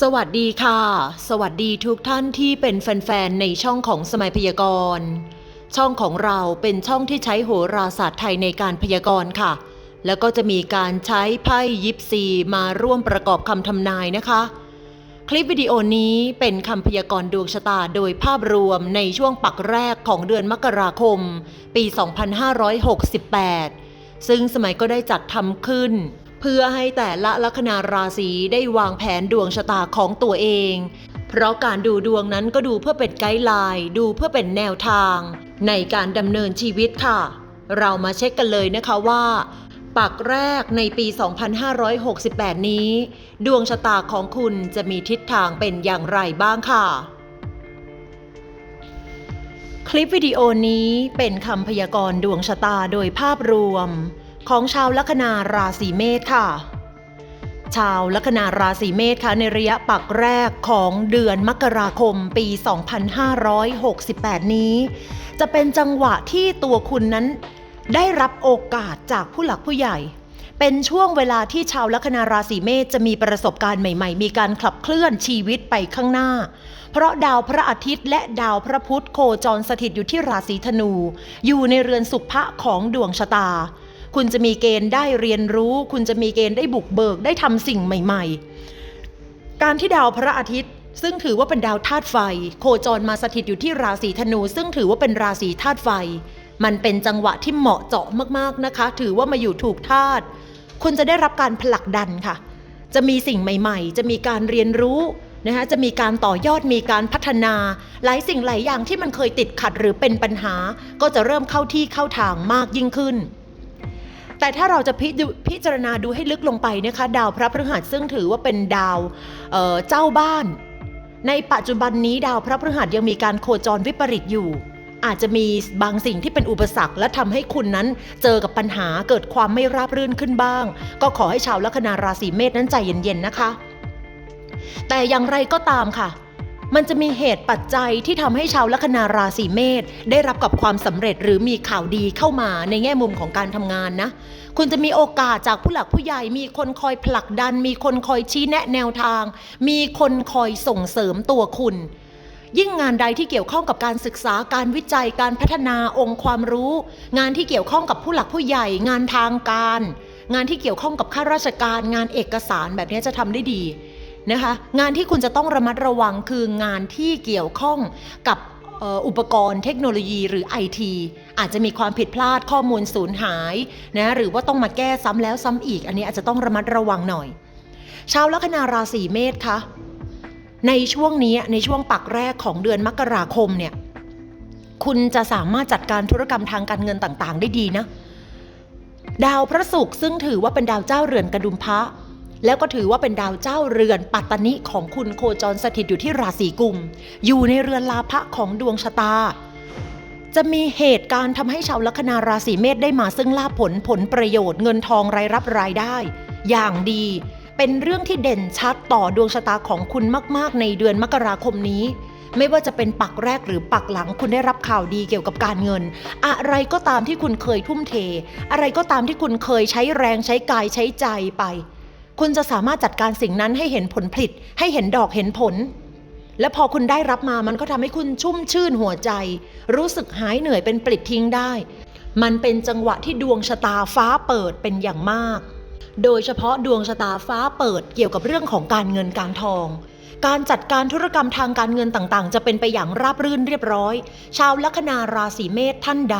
สวัสดีค่ะ สวัสดีทุกท่านที่เป็นแฟนๆ ในช่องของสมัยพยากรณ์ ช่องของเราเป็นช่องที่ใช้โหราศาสตร์ไทยในการพยากรณ์ค่ะ แล้วก็จะมีการใช้ไพ่ยิปซีมาร่วมประกอบคำทำนายนะคะ คลิปวิดีโอนี้เป็นคำพยากรณ์ดวงชะตาโดยภาพรวมในช่วงปักแรกของเดือนมกราคม ปี 2568 ซึ่งสมัยก็ได้จัดทำขึ้น เพื่อให้แต่ละลัคนาราศีได้วางแผนดวงชะตาของตัวเอง เพราะการดูดวงนั้นก็ดูเพื่อเป็นไกด์ไลน์ดูเพื่อเป็นแนวทาง ในการดำเนินชีวิตค่ะ เรามาเช็คกันเลยนะคะว่าปักแรกในปี 2568 นี้ ดวงชะตาของคุณจะมีทิศทางเป็นอย่างไรบ้างค่ะ คลิปวิดีโอนี้เป็นคำพยากรณ์ดวงชะตาโดยภาพรวม ของชาวลัคนาราศีเมษค่ะ ชาวลัคนาราศีเมษค่ะในระยะปักแรกของเดือนมกราคมปี 2568 นี้ จะเป็นจังหวะที่ตัวคุณนั้นได้รับโอกาสจากผู้หลักผู้ใหญ่ เป็นช่วงเวลาที่ชาวลัคนาราศีเมษจะมีประสบการณ์ใหม่ ๆ มีการขับเคลื่อนชีวิตไปข้างหน้า เพราะดาวพระอาทิตย์และดาวพระพุธโคจรสถิตอยู่ที่ราศีธนู อยู่ในเรือนสุภะของดวงชะตา คุณจะมีเกณฑ์ได้เรียนรู้ คุณจะมีเกณฑ์ได้บุกเบิกได้ทำสิ่งใหม่ ๆ การที่ดาวพระอาทิตย์ ซึ่งถือว่าเป็นดาวธาตุไฟ โคจรมาสถิตอยู่ที่ราศีธนู ซึ่งถือว่าเป็นราศีธาตุไฟ มันเป็นจังหวะที่เหมาะเจาะมากๆนะคะ ถือว่ามาอยู่ถูกธาตุคุณจะได้รับการผลักดันค่ะ จะมีสิ่งใหม่ ๆ จะมีการเรียนรู้นะคะจะมีการต่อยอดมีการพัฒนาหลายสิ่งหลายอย่างที่มันเคยติดขัดหรือเป็นปัญหา ก็จะเริ่มเข้าที่เข้าทางมากยิ่งขึ้น แต่ถ้าเราจะพิจพิจารณาดูให้ลึกลงไปนะคะ ดาวพระพฤหัสซึ่งถือว่าเป็นดาวเเจ้าบ้าน ในปัจจุบันนี้ดาวพระพฤหัสยังมีการโคจรวิปริตอยู่ อาจจะมีบางสิ่งที่เป็นอุปสรรค และทำให้คุณนั้นเจอกับปัญหาเกิดความไม่ราบรื่นขึ้นบ้าง ก็ขอให้ชาวลัคนาราศีเมษนั้นใจเย็นๆนะคะ แต่อย่างไรก็ตามค่ะ มันจะมีเหตุปัจจัยที่ทำให้ชาวลัคนาราศีเมษได้รับกับความสำเร็จหรือมีข่าวดีเข้ามาในแง่มุมของการทำงานนะ คุณจะมีโอกาสจากผู้หลักผู้ใหญ่ มีคนคอยผลักดัน มีคนคอยชี้แนะแนวทาง มีคนคอยส่งเสริมตัวคุณยิ่งงานใดที่เกี่ยวข้องกับการศึกษาการวิจัยการพัฒนาองค์ความรู้ งานที่เกี่ยวข้องกับผู้หลักผู้ใหญ่ งานทางการ งานที่เกี่ยวข้องกับข้าราชการ งานเอกสารแบบนี้จะทำได้ดี นะคะ งานที่คุณจะต้องระมัดระวังคืองานที่เกี่ยวข้องกับอุปกรณ์เทคโนโลยีหรือ IT อาจจะมีความผิดพลาดข้อมูลสูญหายนะหรือว่าต้องมาแก้ซ้ำแล้วซ้ำอีก อันนี้อาจจะต้องระมัดระวังหน่อย ชาวลัคนาราศีเมษคะในช่วงนี้ในช่วงปักแรกของเดือนมกราคมเนี่ยคุณจะสามารถจัดการธุรกรรมทางการเงินต่างๆ ได้ดีนะ ดาวพระศุกร์ซึ่งถือว่าเป็นดาวเจ้าเรือนกระดุมพระ แล้วก็ถือว่าเป็นดาวเจ้าเรือนปัตตนิของคุณโคจรสถิตอยู่ที่ราศีกุม อยู่ในเรือนลาภะของดวงชะตา จะมีเหตุการณ์ทำให้ชาวลัคนาราศีเมษได้มาซึ่งลาภผลผลประโยชน์เงินทองรายรับรายได้ อย่างดี เป็นเรื่องที่เด่นชัดต่อดวงชะตาของคุณมาก ๆ ในเดือนมกราคมนี้ไม่ว่าจะเป็นปักแรกหรือปักหลังคุณได้รับข่าวดีเกี่ยวกับการเงิน อะไรก็ตามที่คุณเคยทุ่มเท อะไรก็ตามที่คุณเคยใช้แรงใช้กายใช้ใจไป คุณจะสามารถจัดการสิ่งนั้นให้เห็นผลผลิต ให้เห็นดอกเห็นผล และพอคุณได้รับมามันก็ทำให้คุณชุ่มชื่นหัวใจ รู้สึกหายเหนื่อยเป็นปลิดทิ้งได้ มันเป็นจังหวะที่ดวงชะตาฟ้าเปิดเป็นอย่างมาก โดยเฉพาะดวงชะตาฟ้าเปิดเกี่ยวกับเรื่องของการเงินการทองการจัดการธุรกรรมทางการเงินต่างๆ จะเป็นไปอย่างราบรื่นเรียบร้อย ชาวลัคนาราศีเมษท่านใด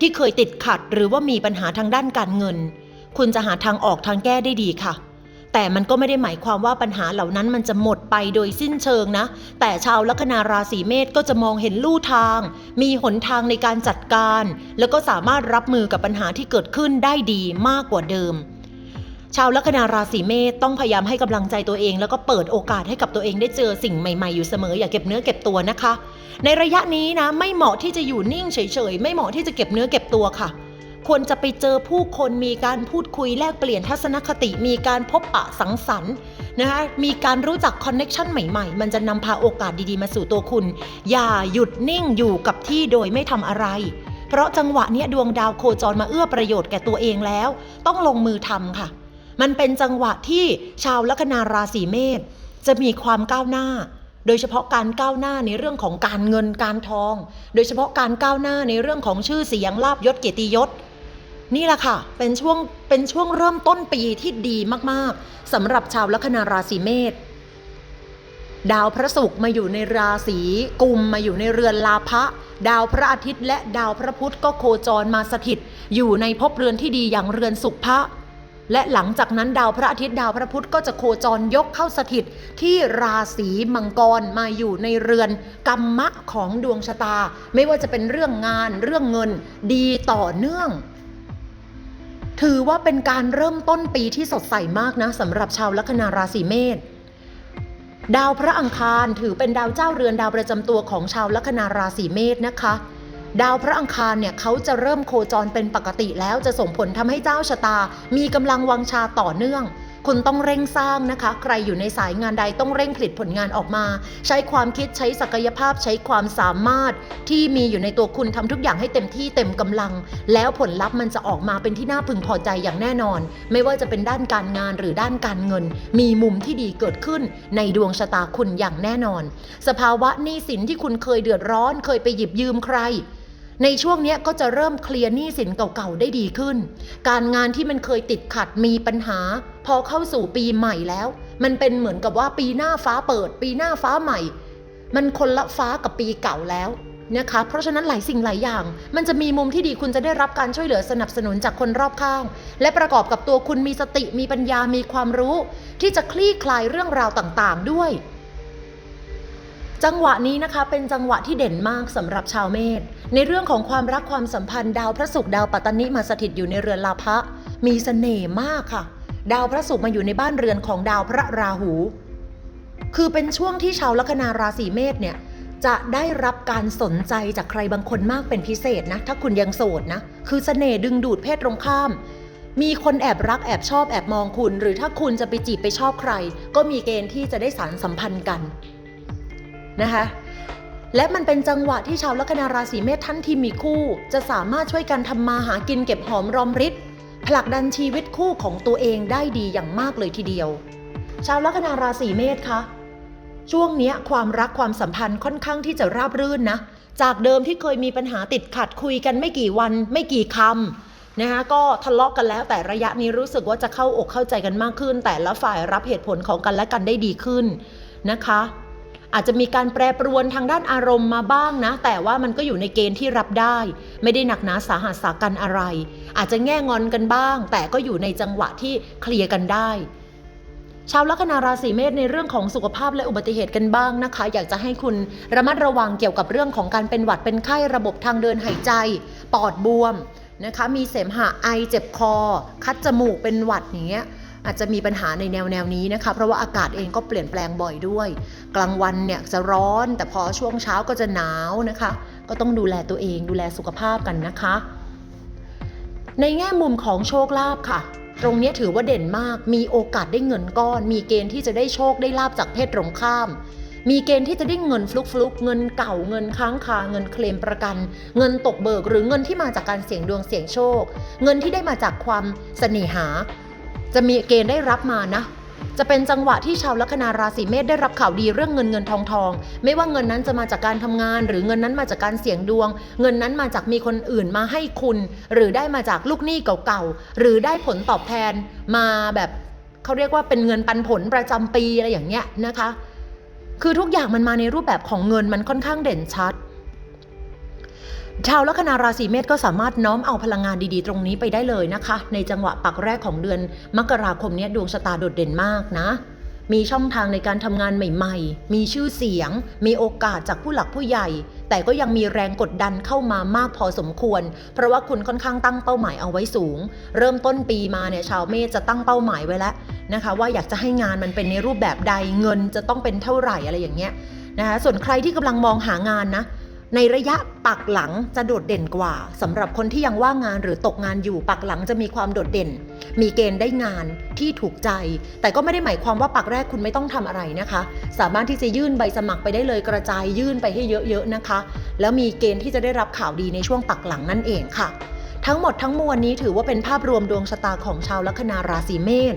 ที่เคยติดขัดหรือว่ามีปัญหาทางด้านการเงิน คุณจะหาทางออกทางแก้ได้ดีค่ะ แต่มันก็ไม่ได้หมายความว่าปัญหาเหล่านั้นมันจะหมดไปโดยสิ้นเชิงนะ แต่ชาวลัคนาราศีเมษก็จะมองเห็นลู่ทาง มีหนทางในการจัดการ แล้วก็สามารถรับมือกับปัญหาที่เกิดขึ้นได้ดีมากกว่าเดิม ชาวลัคนาราศีเมษต้องพยายามให้กำลังใจตัวเอง แล้วก็เปิดโอกาสให้กับตัวเองได้เจอสิ่งใหม่ๆอยู่เสมออย่าเก็บเนื้อเก็บตัวนะคะ ในระยะนี้นะไม่เหมาะที่จะอยู่นิ่งเฉยๆ ไม่เหมาะที่จะเก็บเนื้อเก็บตัวค่ะ ควรจะไปเจอผู้คนมีการพูดคุยแลกเปลี่ยนทัศนคติ มีการพบปะสังสรรค์นะคะมีการรู้จักคอนเน็ชันใหม่ๆ มันจะนำพาโอกาสดีๆ มาสู่ตัวคุณ อย่าหยุดนิ่งอยู่กับที่โดยไม่ทำอะไร เพราะจังหวะนี้ดวงดาวโคจรมาเอื้อประโยชน์แก่ตัวเองแล้ว ต้องลงมือทำค่ะ มันเป็นจังหวะที่ชาวลัคนาราศีเมษจะมีความก้าวหน้าโดยเฉพาะการก้าวหน้าในเรื่องของการเงินการทอง โดยเฉพาะการก้าวหน้าในเรื่องของชื่อเสียงลาบยศเกียรติยศ นี่แหละค่ะ เป็นช่วง เป็นช่วงเริ่มต้นปีที่ดีมากๆสำหรับชาวลัคนาราศีเมษ ดาวพระศุกร์มาอยู่ในราศีกุมมาอยู่ในเรือนลาภะ ดาวพระอาทิตย์และดาวพระพุธก็โคจรมาสถิต อยู่ในภพเรือนที่ดีอย่างเรือนสุภะ และหลังจากนั้นดาวพระอาทิตย์ดาวพระพุธก็จะโคจรยกเข้าสถิตที่ราศีมังกรมาอยู่ในเรือนกรรมะของดวงชะตา ไม่ว่าจะเป็นเรื่องงานเรื่องเงิน ดีต่อเนื่อง ถือว่าเป็นการเริ่มต้นปีที่สดใสมากนะสำหรับชาวลัคนาราศีเมษดาวพระอังคารถือเป็นดาวเจ้าเรือนดาวประจำตัวของชาวลัคนาราศีเมษนะคะ ดาวพระอังคารเนี่ยเขาจะเริ่มโคจรเป็นปกติแล้วจะส่งผลทำให้เจ้าชะตา มีกำลังวังชาต่อเนื่อง คุณต้องเร่งสร้างนะคะ ใครอยู่ในสายงานใดต้องเร่งผลิตผลงานออกมา ใช้ความคิดใช้ศักยภาพใช้ความสามารถ ที่มีอยู่ในตัวคุณทำทุกอย่างให้เต็มที่เต็มกำลัง แล้วผลลัพธ์มันจะออกมาเป็นที่น่าพึงพอใจอย่างแน่นอน ไม่ว่าจะเป็นด้านการงานหรือด้านการเงิน มีมุมที่ดีเกิดขึ้นในดวงชะตาคุณอย่างแน่นอน สภาวะหนี้สินที่คุณเคยเดือดร้อน เคยไปหยิบยืมใคร ในช่วงนี้ก็จะเริ่มเคลียร์หนี้สินเก่าๆได้ดีขึ้น การงานที่มันเคยติดขัดมีปัญหา พอเข้าสู่ปีใหม่แล้ว มันเป็นเหมือนกับว่าปีหน้าฟ้าเปิด ปีหน้าฟ้าใหม่ มันคนละฟ้ากับปีเก่าแล้วนะคะ เพราะฉะนั้นหลายสิ่งหลายอย่าง มันจะมีมุมที่ดีคุณจะได้รับการช่วยเหลือสนับสนุนจากคนรอบข้าง และประกอบกับตัวคุณมีสติมีปัญญามีความรู้ ที่จะคลี่คลายเรื่องราวต่างๆ ด้วย จังหวะนี้นะคะเป็นจังหวะที่เด่นมากสำหรับชาวเมษ ในเรื่องของความรักความสัมพันธ์ ดาวพระศุกร์ดาวปัตตานิมาสถิตอยู่ในเรือนลาภะมีเสน่ห์มากค่ะ ดาวพระศุกร์มาอยู่ในบ้านเรือนของดาวพระราหู คือเป็นช่วงที่ชาวลัคนาราศีเมษเนี่ยจะได้รับการสนใจจากใครบางคนมากเป็นพิเศษนะ ถ้าคุณยังโสดนะ คือเสน่ห์ดึงดูดเพศตรงข้าม มีคนแอบรักแอบชอบแอบมองคุณ หรือถ้าคุณจะไปจีบไปชอบใคร ก็มีเกณฑ์ที่จะได้สารสัมพันธ์กันนะคะ และมันเป็นจังหวะที่ชาวลัคนาราศีเมษท่านที่มีคู่ จะสามารถช่วยกันทำมาหากินเก็บหอมรอมริบผลักดันชีวิตคู่ของตัวเองได้ดีอย่างมากเลยทีเดียว ชาวลัคนาราศีเมษคะช่วงนี้ความรักความสัมพันธ์ค่อนข้างที่จะราบรื่นนะ จากเดิมที่เคยมีปัญหาติดขัดคุยกันไม่กี่วัน ไม่กี่คำนะคะก็ทะเลาะกันแล้วแต่ระยะนี้รู้สึกว่าจะเข้าอกเข้าใจกันมากขึ้น แต่ละฝ่ายรับเหตุผลของกันและกันได้ดีขึ้นนะคะ อาจจะมีการแปรปรวนทางด้านอารมณ์มาบ้างนะ แต่ว่ามันก็อยู่ในเกณฑ์ที่รับได้ ไม่ได้หนักหนาสาหัสสากันอะไร อาจจะแง่งอนกันบ้าง แต่ก็อยู่ในจังหวะที่เคลียร์กันได้ชาวลัคนาราศีเมษในเรื่องของสุขภาพและอุบัติเหตุกันบ้างนะคะ อยากจะให้คุณระมัดระวังเกี่ยวกับเรื่องของการเป็นหวัดเป็นไข้ระบบทางเดินหายใจ ปอดบวมนะคะ มีเสมหะไอเจ็บคอ คัดจมูกเป็นหวัดอย่างเงี้ย อาจจะมีปัญหาในแนวแนวนี้นะคะ เพราะว่าอากาศเองก็เปลี่ยนแปลงบ่อยด้วย กลางวันเนี่ยจะร้อน แต่พอช่วงเช้าก็จะหนาวนะคะ ก็ต้องดูแลตัวเองดูแลสุขภาพกันนะคะ ในแง่มุมของโชคลาภค่ะ ตรงนี้ถือว่าเด่นมาก มีโอกาสได้เงินก้อน มีเกณฑ์ที่จะได้โชคได้ลาบจากเพศตรงข้ามมีเกณฑ์ที่จะได้เงินฟลุกฟลุกเงินเก่าเงินค้างคาเงินเคลมประกัน เงินตกเบิกหรือเงินที่มาจากการเสี่ยงดวงเสี่ยงโชค เงินที่ได้มาจากความเสน่หา จะมีเกณฑ์ได้รับมานะ จะเป็นจังหวะที่ชาวลัคนาราศีเมษได้รับข่าวดีเรื่องเงินเงินทองทอง ไม่ว่าเงินนั้นจะมาจากการทำงาน หรือเงินนั้นมาจากการเสี่ยงดวง เงินนั้นมาจากมีคนอื่นมาให้คุณ หรือได้มาจากลูกหนี้เก่าๆหรือได้ผลตอบแทนมาแบบเขาเรียกว่าเป็นเงินปันผลประจำปีอะไรอย่างเงี้ยนะคะ คือทุกอย่างมันมาในรูปแบบของเงินมันค่อนข้างเด่นชัด ชาวลัคนาราศีเมษก็สามารถน้อมเอาพลังงานดีๆ ตรงนี้ไปได้เลยนะคะ ในจังหวะปักแรกของเดือนมกราคมนี้ดวงชะตาโดดเด่นมากนะ มีช่องทางในการทำงานใหม่ ๆ มีชื่อเสียง มีโอกาสจากผู้หลักผู้ใหญ่ แต่ก็ยังมีแรงกดดันเข้ามามากพอสมควร เพราะว่าคุณค่อนข้างตั้งเป้าหมายเอาไว้สูง เริ่มต้นปีมาเนี่ยชาวเมษจะตั้งเป้าหมายไว้แล้วนะคะ ว่าอยากจะให้งานมันเป็นในรูปแบบใดเงินจะต้องเป็นเท่าไหร่อะไรอย่างเงี้ยนะคะส่วนใครที่กำลังมองหางานนะ ในระยะปักหลังจะโดดเด่นกว่าสำหรับคนที่ยังว่างงานหรือตกงานอยู่ปักหลังจะมีความโดดเด่น มีเกณฑ์ได้งานที่ถูกใจ แต่ก็ไม่ได้หมายความว่าปักแรกคุณไม่ต้องทำอะไรนะคะ สามารถที่จะยื่นใบสมัครไปได้เลยกระจายยื่นไปให้เยอะๆนะคะ แล้วมีเกณฑ์ที่จะได้รับข่าวดีในช่วงปักหลังนั่นเองค่ะ ทั้งหมดทั้งมวลนี้ถือว่าเป็นภาพรวมดวงชะตาของชาวลัคนาราศีเมษ